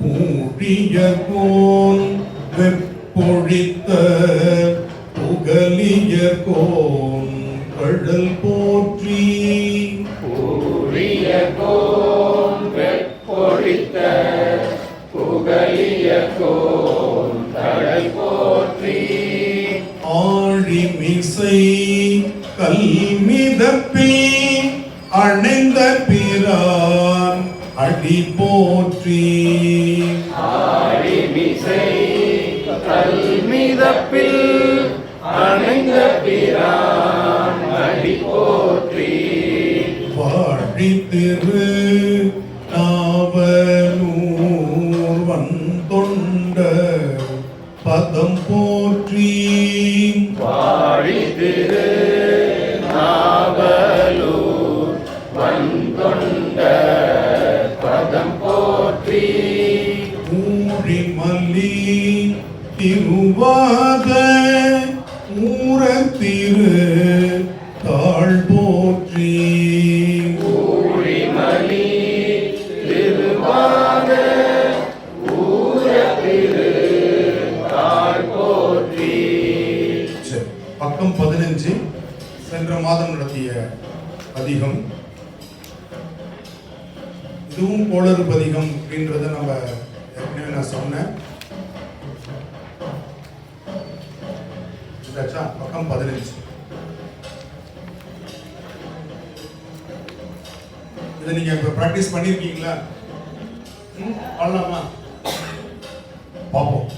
பூழிய cone வெப்பொழித்த புகலிய cone கடல் போற்றி. கூறிய கோன் வெப்பொழித்த புகழிய கோன் கடல் போற்றி. ஆழிமிசை கல்மிதப்பி அணைந்த பிரான் அடி போற்றி. ஆழிமிசை கல்மிதப்பில் அணைந்த பிரான் அடி போற்றி. திரு போற்றி. ஊழிமல்லி திருவாத ஊரத்திரு தாழ் போற்றி. பக்கம் பதினஞ்சு. சென்ற மாதம் நடத்திய பதிகம் இதுவும் கோளறு பதிகம் அப்படின்றத நம்ம ஏற்கனவே நான் சொன்னேன். பக்கம் பதினஞ்சு. இதை நீங்க இப்ப ப்ராக்டிஸ் பண்ணிருக்கீங்களா? ம், பண்ணலாமா பார்ப்போம்.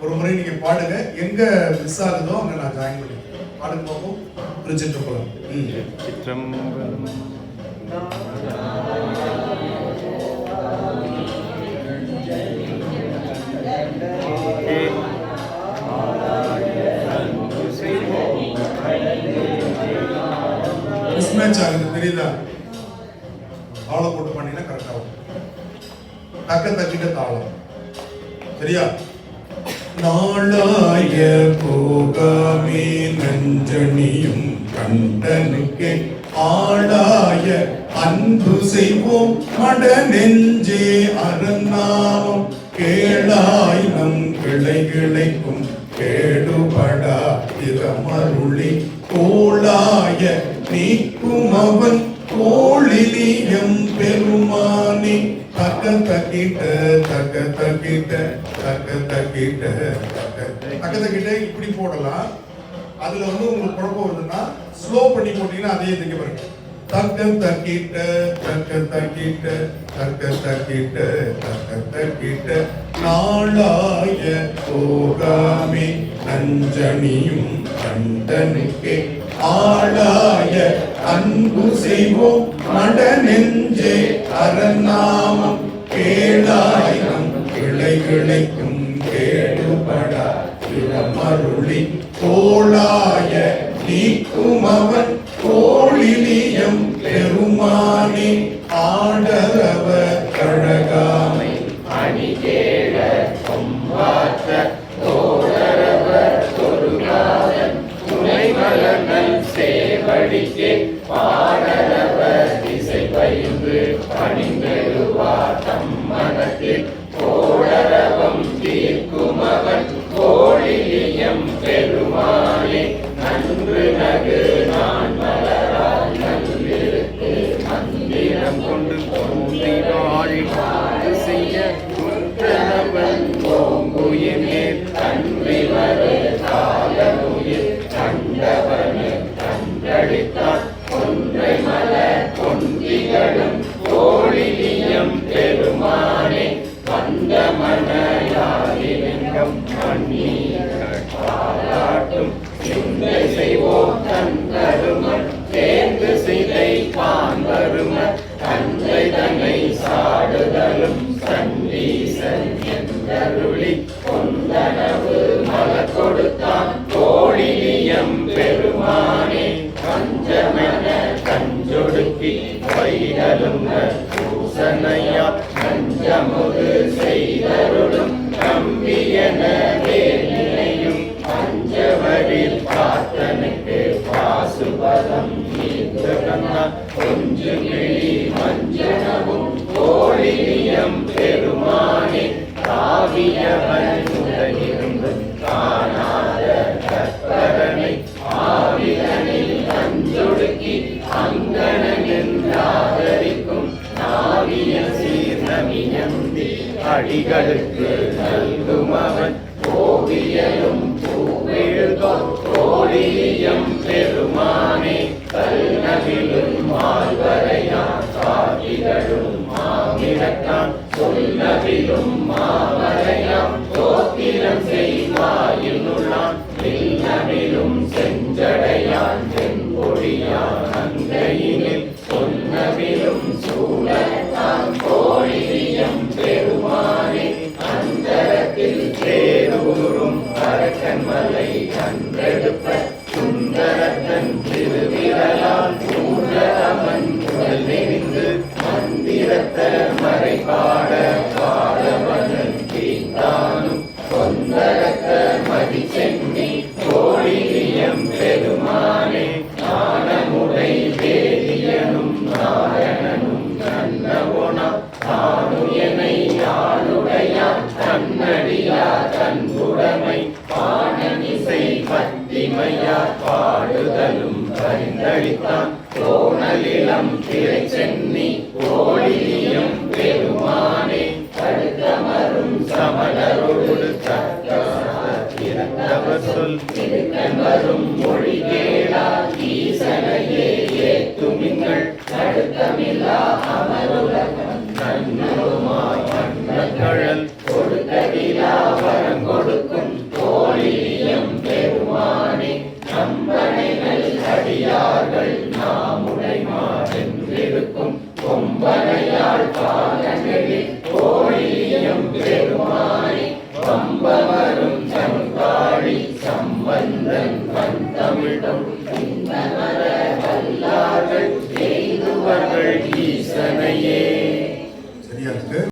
ஒரு முறை நீங்க பாடுங்க. எங்க மிஸ் ஆகுதோ அங்க நான் ஜாயின் பண்ணிக்கிறேன். பாடுங்க பார்ப்போம். திருச்சிற்றம்பலம் சிற்றம்பலம் தெரியுதா? தாளம் போட்டு பண்ணீங்கன்னா கரெக்டாகும் தக்க தக்கிட்ட தாளம். சரியா? நாளாய போகாமே நஞ்சனியும் கண்டனுக்கு. ஆளாய அன்பு செய்வோம். மட நெஞ்சே அறநாமம் கேளாய் நம் கிளைகிளைக்கும். கேடுபடா திறமருளி கோளாய நீக்கும் அவன் கோழிலியம் பெருமா தக்க தக்கிட்ட தக்க தக்கிட்ட தக்க தக்கிட்ட தக்க தக்கிட்ட. இப்படி போடலாம். அதுல வந்து உங்களுக்கு குழப்பம் வருதுன்னா ஸ்லோ பண்ணி போட்டீங்கன்னா அதே இதுக்கு பாருங்க தக்க தக்கிட்ட தக்க தக்கிட்ட தக்க தக்கிட்ட தக்க தக்கிட்ட. நாளாய போகாமே நஞ்சனியும் கண்டனுக்கே. ஆளாய அன்பு செய்வோம் மட நெஞ்சே அரநாமம் கேளாயிரம் கிளை கிளைக்கும் கேடுபடா இளமருளி தோளாய நீக்கும் அவன் பூசனையா செய்தருள் அடிகளுக்கு நல்கும் அவன் ஓவியலும் பூவிழுதோர் கோழியம் சுந்தரத்தன் திருவிரலால் சூழவன் உடல் நெறிந்து மந்திரத்த மறைபாட பாடவனன் தீந்தானும் கொந்தரத்த மதி கோழியம் பாணனிசை பத்திமையா பாடுதலும் பரிந்தளித்தான் கோணலிலம் திரை சென்னி கோழியம் பெருமானே தடுக்கமரும் சமணரோடு தக்க சொல். திருக்கமரும் மொழி கேளா ஈசனையே ஏத்துமிங்கள் நடுக்கமில்லா அமருலகம் நன்னுமாய் கழல்.